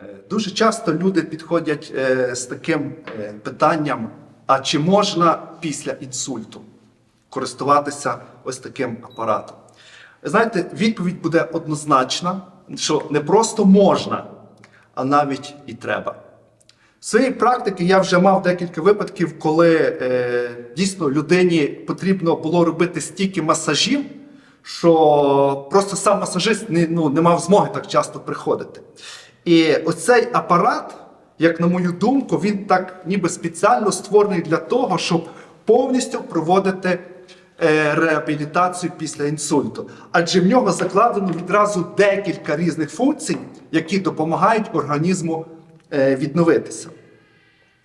Е, Дуже часто люди підходять е, з таким е, питанням: а чи можна після інсульту користуватися ось таким апаратом? Знаєте, відповідь буде однозначна, що не просто можна, а навіть і треба. З своєї практики я вже мав декілька випадків, коли е, дійсно людині потрібно було робити стільки масажів, що просто сам масажист не, ну, не мав змоги так часто приходити. І оцей апарат, як на мою думку, він так ніби спеціально створений для того, щоб повністю проводити е, реабілітацію після інсульту. Адже в нього закладено відразу декілька різних функцій, які допомагають організму е, відновитися.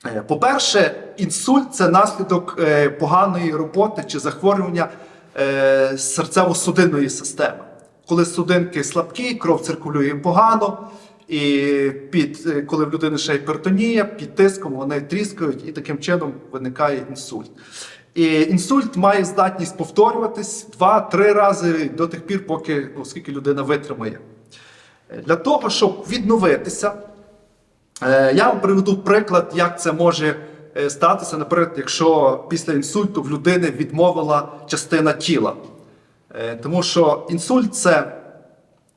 Е, По-перше, інсульт це наслідок поганої роботи чи захворювання серцево-судинної системи. Коли судинки слабкі, кров циркулює погано, і під, е, коли в людини ще гіпертонія, під тиском вони тріскають, і таким чином виникає інсульт. І інсульт має здатність повторюватись два-три рази до тих пір, поки оскільки людина витримає. Для того, щоб відновитися, Е, Я вам приведу приклад, як це може е, статися, наприклад, якщо після інсульту в людини відмовила частина тіла. Тому що інсульт це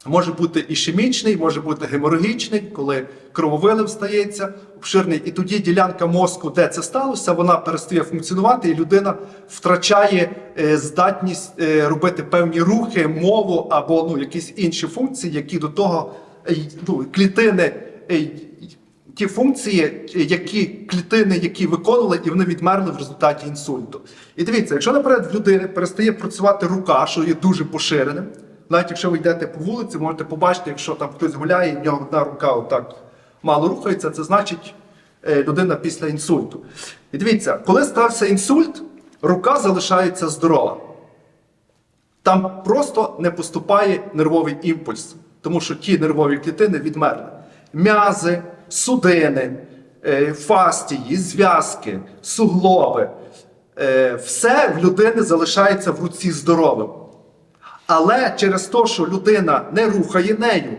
може бути ішемічний, може бути геморагічний, коли крововилив стається обширний, і тоді ділянка мозку, де це сталося, вона перестає функціонувати, і людина втрачає е, здатність е, робити певні рухи, мову або ну, якісь інші функції, які до того е, ну, клітини. Ті функції, які клітини, які виконували, і вони відмерли в результаті інсульту. І дивіться, якщо, наприклад, в людини перестає працювати рука, що є дуже поширеним, навіть якщо ви йдете по вулиці, можете побачити, якщо там хтось гуляє, в нього одна рука отак мало рухається, це значить е, людина після інсульту. І дивіться, коли стався інсульт, рука залишається здорова. Там просто не поступає нервовий імпульс, тому що ті нервові клітини відмерли. М'язи, судини, е, фастії, зв'язки, суглоби. е, Все в людини залишається в руці здоровим. Але через те, що людина не рухає нею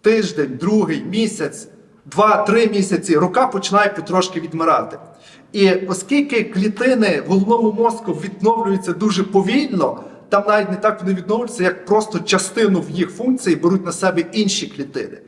тиждень, другий, місяць, два-три місяці, рука починає потрошки відмирати. І оскільки клітини в головному мозку відновлюються дуже повільно, там навіть не так вони відновлюються, як просто частину в їх функції беруть на себе інші клітини.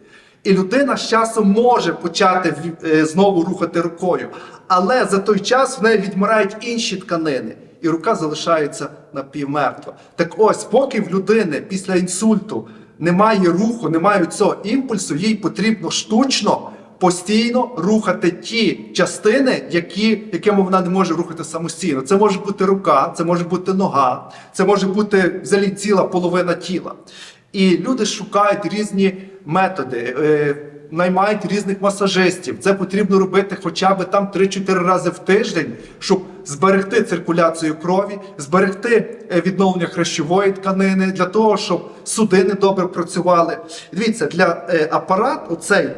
І людина з часом може почати е, знову рухати рукою, але за той час в неї відмирають інші тканини, і рука залишається напівмертва. Так ось, поки в людини після інсульту немає руху, немає цього імпульсу, їй потрібно штучно постійно рухати ті частини, які, якими вона не може рухати самостійно. Це може бути рука, це може бути нога, це може бути взагалі ціла половина тіла. І люди шукають різні методи. е, Наймають різних масажистів. Це потрібно робити хоча б там 3-4 рази в тиждень, щоб зберегти циркуляцію крові, зберегти е, відновлення хрящової тканини, для того, щоб судини добре працювали. Дивіться, для е, апарат оцей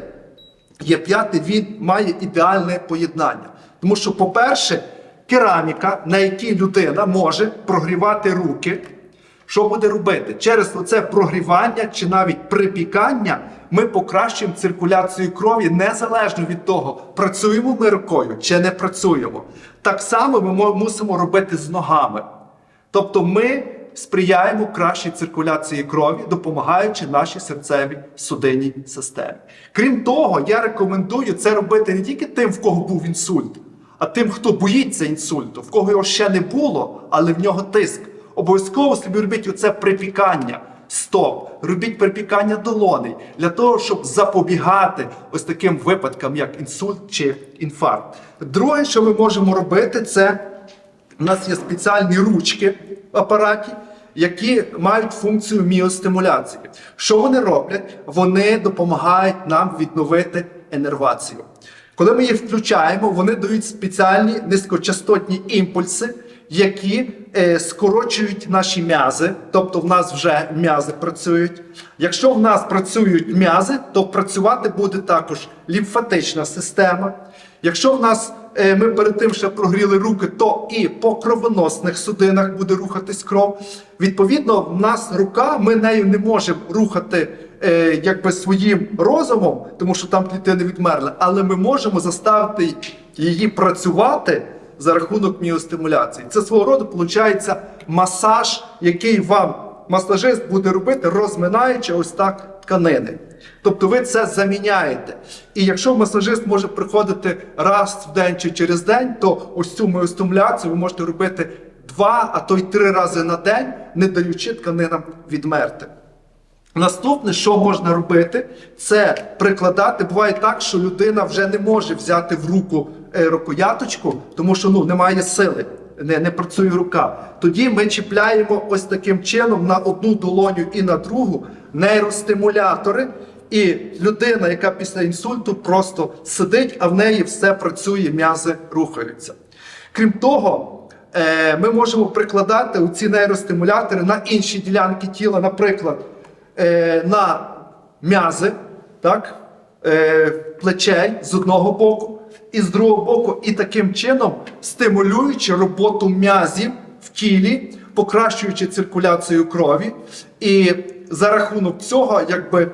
є п'ятий, він має ідеальне поєднання. Тому що, по-перше, кераміка, на якій людина може прогрівати руки. Що буде робити? Через це прогрівання чи навіть припікання ми покращуємо циркуляцію крові незалежно від того, працюємо ми рукою чи не працюємо. Так само ми мусимо робити з ногами. Тобто ми сприяємо кращій циркуляції крові, допомагаючи нашій серцевій судинній системі. Крім того, я рекомендую це робити не тільки тим, в кого був інсульт, а тим, хто боїться інсульту, в кого його ще не було, але в нього тиск. Обов'язково собі робіть оце припікання. Стоп, робіть припікання долоней для того, щоб запобігати ось таким випадкам, як інсульт чи інфаркт. Друге, що ми можемо робити, це у нас є спеціальні ручки в апараті, які мають функцію міостимуляції. Що вони роблять? Вони допомагають нам відновити енервацію. Коли ми їх включаємо, вони дають спеціальні низькочастотні імпульси, які е, скорочують наші м'язи, тобто в нас вже м'язи працюють. Якщо в нас працюють м'язи, то працювати буде також лімфатична система. Якщо в нас е, ми перед тим ще прогріли руки, то і по кровоносних судинах буде рухатись кров. Відповідно, в нас рука, ми нею не можемо рухати е, якби своїм розумом, тому що там клітини відмерли, але ми можемо заставити її працювати за рахунок міостимуляції. Це свого роду виходить масаж, який вам масажист буде робити, розминаючи ось так тканини. Тобто ви це заміняєте. І якщо масажист може приходити раз в день чи через день, то ось цю міостимуляцію ви можете робити два, а то й три рази на день, не даючи тканинам відмерти. Наступне, що можна робити, це прикладати. Буває так, що людина вже не може взяти в руку рукояточку, тому що ну, немає сили, не, не працює рука. Тоді ми чіпляємо ось таким чином на одну долоню і на другу нейростимулятори. І людина, яка після інсульту просто сидить, а в неї все працює, м'язи рухаються. Крім того, е, ми можемо прикладати ці нейростимулятори на інші ділянки тіла, наприклад, е, на м'язи, так, е, плечей з одного боку і з другого боку, і таким чином стимулюючи роботу м'язів в тілі, покращуючи циркуляцію крові. І за рахунок цього, якби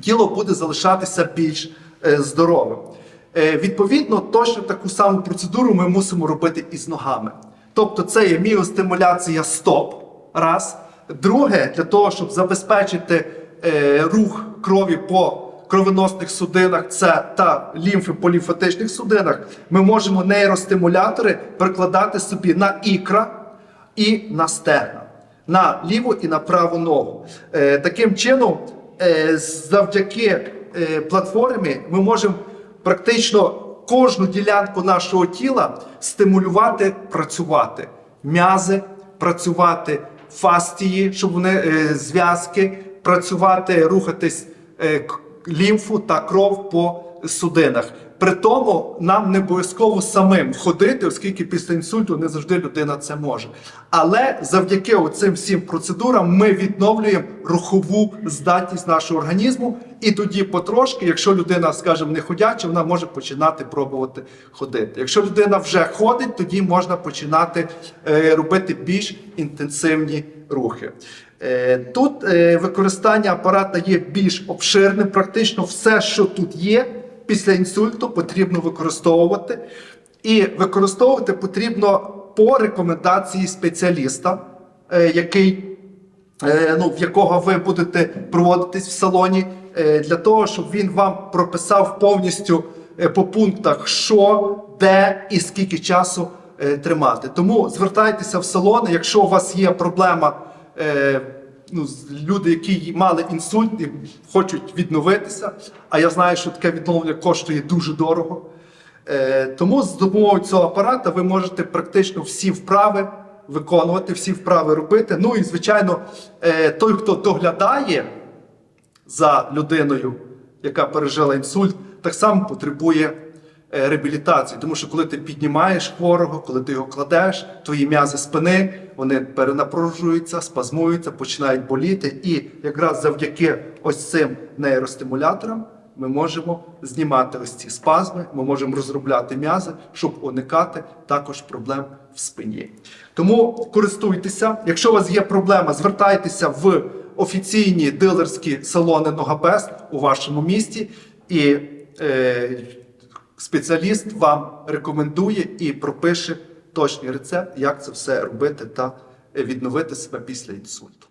тіло буде залишатися більш е, здоровим. Е, відповідно, точно таку саму процедуру ми мусимо робити і з ногами. Тобто, це є міостимуляція стоп. Раз. Друге, для того, щоб забезпечити е, рух крові по кровоносних судинах, це та лімфи по лімфатичних судинах, ми можемо нейростимулятори прикладати собі на ікра і на стегна, на ліву і на праву ногу. Е, таким чином, е, завдяки е, платформі, ми можемо практично кожну ділянку нашого тіла стимулювати працювати. М'язи працювати, фастії, щоб вони зв'язки, працювати, рухатись лімфу та кров по судинах. При тому нам не обов'язково самим ходити, оскільки після інсульту не завжди людина це може. Але завдяки оцим всім процедурам ми відновлюємо рухову здатність нашого організму, і тоді потрошки, якщо людина, скажімо, не ходяча, вона може починати пробувати ходити. Якщо людина вже ходить, тоді можна починати е, робити більш інтенсивні рухи. Е, Тут е, використання апарата є більш обширним. Практично все, що тут є, після інсульту потрібно використовувати. І використовувати потрібно по рекомендації спеціаліста, е, який, ну, в якого ви будете проводитись в салоні, для того, щоб він вам прописав повністю по пунктах, що, де і скільки часу тримати. Тому звертайтеся в салони, якщо у вас є проблема. Е, Ну, люди, які мали інсульт і хочуть відновитися, а я знаю, що таке відновлення коштує дуже дорого. Е, тому з допомогою цього апарата ви можете практично всі вправи виконувати, всі вправи робити. Ну і звичайно, е, той, хто доглядає за людиною, яка пережила інсульт, так само потребує реабілітації. Тому що коли ти піднімаєш хворого, коли ти його кладеш, твої м'язи спини вони перенапружуються, спазмуються, починають боліти. І якраз завдяки ось цим нейростимуляторам ми можемо знімати ось ці спазми, ми можемо розробляти м'язи, щоб уникати також проблем в спині. Тому користуйтеся. Якщо у вас є проблема, звертайтеся в офіційні дилерські салони Ногабест у вашому місті, і е, спеціаліст вам рекомендує і пропише точний рецепт, як це все робити та відновити себе після інсульту.